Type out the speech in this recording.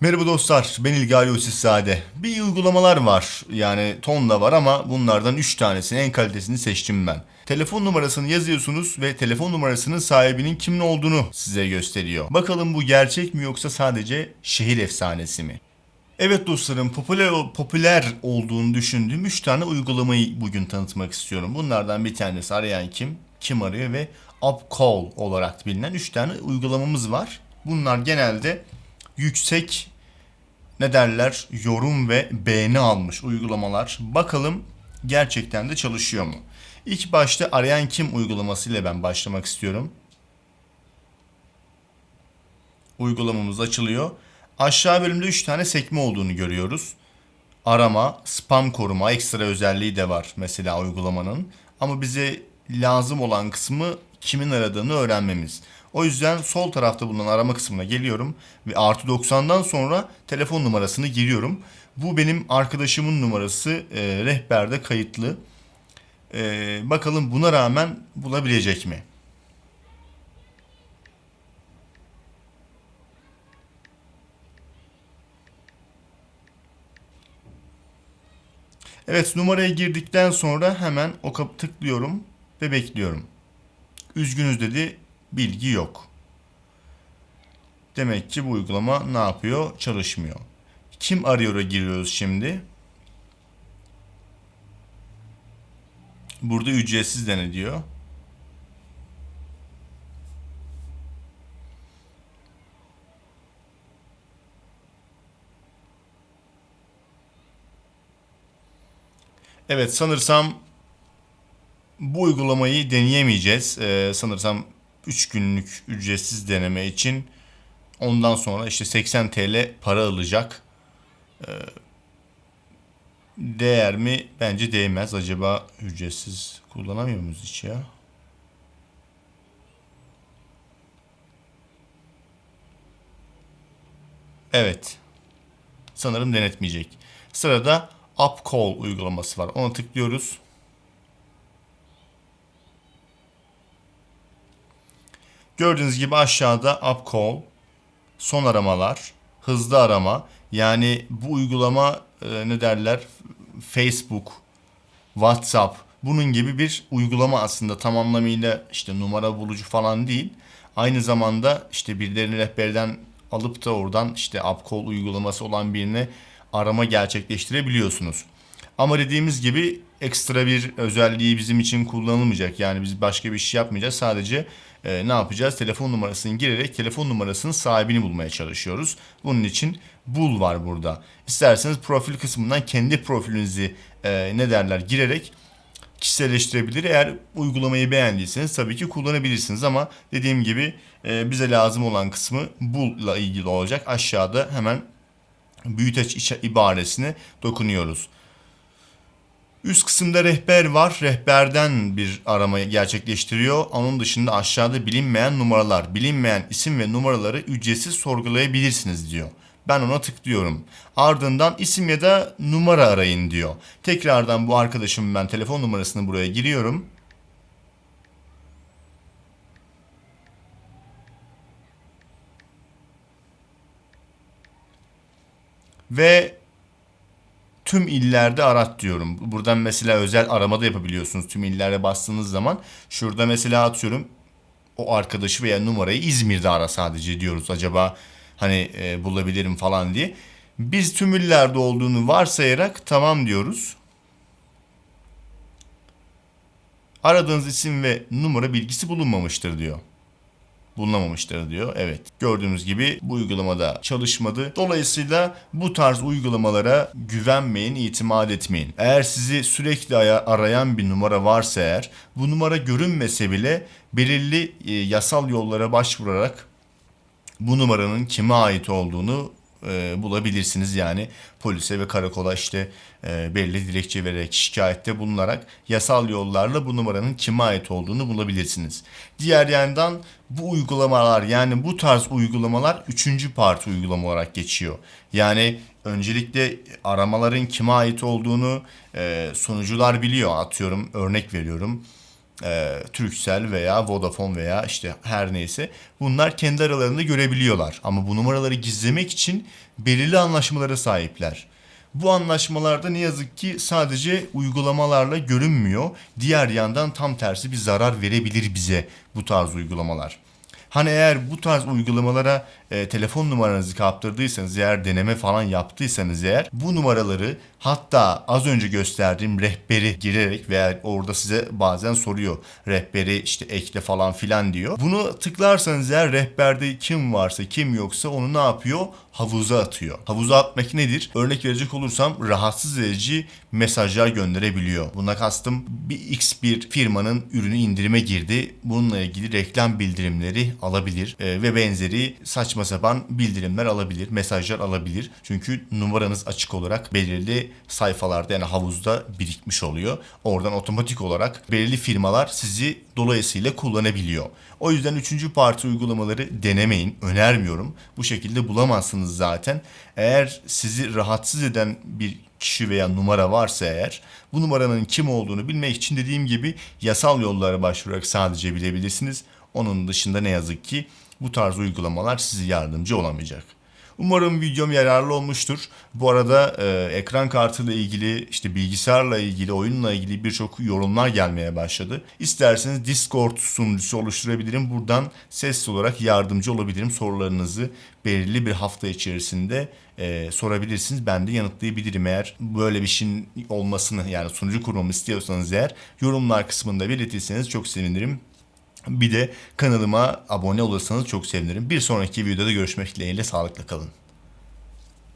Merhaba dostlar, ben İlgali Uysizade. Bir uygulamalar var, yani tonla var ama bunlardan 3 tanesini, en kalitesini seçtim ben. Telefon numarasını yazıyorsunuz ve telefon numarasının sahibinin kimin olduğunu size gösteriyor. Bakalım bu gerçek mi yoksa sadece şehir efsanesi mi? Evet dostlarım, popüler popüler olduğunu düşündüğüm 3 tane uygulamayı bugün tanıtmak istiyorum. Bunlardan bir tanesi arayan kim, kim arıyor ve Upcall olarak bilinen 3 tane uygulamamız var. Bunlar genelde yüksek ne derler yorum ve beğeni almış uygulamalar. Bakalım gerçekten de çalışıyor mu? İlk başta arayan kim uygulaması ile ben başlamak istiyorum. Uygulamamız açılıyor. Aşağı bölümde 3 tane sekme olduğunu görüyoruz. Arama, spam koruma ekstra özelliği de var mesela uygulamanın. Ama bize lazım olan kısmı kimin aradığını öğrenmemiz. O yüzden sol tarafta bulunan arama kısmına geliyorum ve artı 90'dan sonra telefon numarasını giriyorum. Bu benim arkadaşımın numarası e, rehberde kayıtlı. E, bakalım buna rağmen bulabilecek mi? Evet numaraya girdikten sonra hemen o kapı tıklıyorum ve bekliyorum. Üzgünüz dedi bilgi yok. Demek ki bu uygulama ne yapıyor? Çalışmıyor. Kim arıyor'a giriyoruz şimdi. Burada ücretsiz dene diyor. Evet sanırsam bu uygulamayı deneyemeyeceğiz. Ee, sanırsam 3 günlük ücretsiz deneme için ondan sonra işte 80 TL para alacak. Ee, değer mi? Bence değmez. Acaba ücretsiz kullanamıyor muyuz hiç ya? Evet. Sanırım denetmeyecek. Sırada Upcall uygulaması var. Ona tıklıyoruz. Gördüğünüz gibi aşağıda Upcall, son aramalar, hızlı arama. Yani bu uygulama e, ne derler? Facebook, WhatsApp bunun gibi bir uygulama aslında tam anlamıyla işte numara bulucu falan değil. Aynı zamanda işte birilerini rehberden alıp da oradan işte Upcall uygulaması olan birine arama gerçekleştirebiliyorsunuz. Ama dediğimiz gibi ekstra bir özelliği bizim için kullanılmayacak. Yani biz başka bir şey yapmayacağız. Sadece e, ne yapacağız? Telefon numarasını girerek telefon numarasının sahibini bulmaya çalışıyoruz. Bunun için bul var burada. İsterseniz profil kısmından kendi profilinizi e, ne derler girerek kişiselleştirebilir. Eğer uygulamayı beğendiyseniz tabii ki kullanabilirsiniz ama dediğim gibi e, bize lazım olan kısmı bulla ilgili olacak. Aşağıda hemen büyüteç ibaresine dokunuyoruz. Üst kısımda rehber var. Rehberden bir arama gerçekleştiriyor. Onun dışında aşağıda bilinmeyen numaralar, bilinmeyen isim ve numaraları ücretsiz sorgulayabilirsiniz diyor. Ben ona tıklıyorum. Ardından isim ya da numara arayın diyor. Tekrardan bu arkadaşımın ben telefon numarasını buraya giriyorum. Ve tüm illerde arat diyorum. Buradan mesela özel arama da yapabiliyorsunuz. Tüm illerde bastığınız zaman şurada mesela atıyorum o arkadaşı veya numarayı İzmir'de ara sadece diyoruz. Acaba hani e, bulabilirim falan diye. Biz tüm illerde olduğunu varsayarak tamam diyoruz. Aradığınız isim ve numara bilgisi bulunmamıştır diyor bulunamamıştır diyor. Evet gördüğümüz gibi bu uygulamada çalışmadı. Dolayısıyla bu tarz uygulamalara güvenmeyin, itimat etmeyin. Eğer sizi sürekli arayan bir numara varsa eğer bu numara görünmese bile belirli e, yasal yollara başvurarak bu numaranın kime ait olduğunu e, bulabilirsiniz. Yani polise ve karakola işte e, belli dilekçe vererek şikayette bulunarak yasal yollarla bu numaranın kime ait olduğunu bulabilirsiniz. Diğer yandan bu uygulamalar yani bu tarz uygulamalar üçüncü parti uygulama olarak geçiyor. Yani öncelikle aramaların kime ait olduğunu e, sonucular biliyor. Atıyorum örnek veriyorum e, Turkcell veya Vodafone veya işte her neyse bunlar kendi aralarında görebiliyorlar. Ama bu numaraları gizlemek için belirli anlaşmalara sahipler. Bu anlaşmalarda ne yazık ki sadece uygulamalarla görünmüyor. Diğer yandan tam tersi bir zarar verebilir bize bu tarz uygulamalar. Hani eğer bu tarz uygulamalara e, telefon numaranızı kaptırdıysanız eğer deneme falan yaptıysanız eğer bu numaraları hatta az önce gösterdiğim rehberi girerek veya orada size bazen soruyor rehberi işte ekle falan filan diyor. Bunu tıklarsanız eğer rehberde kim varsa kim yoksa onu ne yapıyor? Havuza atıyor. Havuza atmak nedir? Örnek verecek olursam rahatsız edici mesajlar gönderebiliyor. Buna kastım bir X bir firmanın ürünü indirime girdi. Bununla ilgili reklam bildirimleri alabilir e, ve benzeri saçma sapan bildirimler alabilir, mesajlar alabilir. Çünkü numaranız açık olarak belirli sayfalarda yani havuzda birikmiş oluyor. Oradan otomatik olarak belirli firmalar sizi dolayısıyla kullanabiliyor. O yüzden üçüncü parti uygulamaları denemeyin. Önermiyorum. Bu şekilde bulamazsınız zaten. Eğer sizi rahatsız eden bir kişi veya numara varsa eğer bu numaranın kim olduğunu bilmek için dediğim gibi yasal yollara başvurarak sadece bilebilirsiniz. Onun dışında ne yazık ki bu tarz uygulamalar size yardımcı olamayacak. Umarım videom yararlı olmuştur. Bu arada e, ekran kartıyla ilgili, işte bilgisayarla ilgili, oyunla ilgili birçok yorumlar gelmeye başladı. İsterseniz Discord sunucusu oluşturabilirim. Buradan sesli olarak yardımcı olabilirim. Sorularınızı belirli bir hafta içerisinde e, sorabilirsiniz. Ben de yanıtlayabilirim eğer böyle bir şeyin olmasını yani sunucu kurmamı istiyorsanız eğer yorumlar kısmında belirtirseniz çok sevinirim. Bir de kanalıma abone olursanız çok sevinirim. Bir sonraki videoda görüşmek dileğiyle sağlıkla kalın.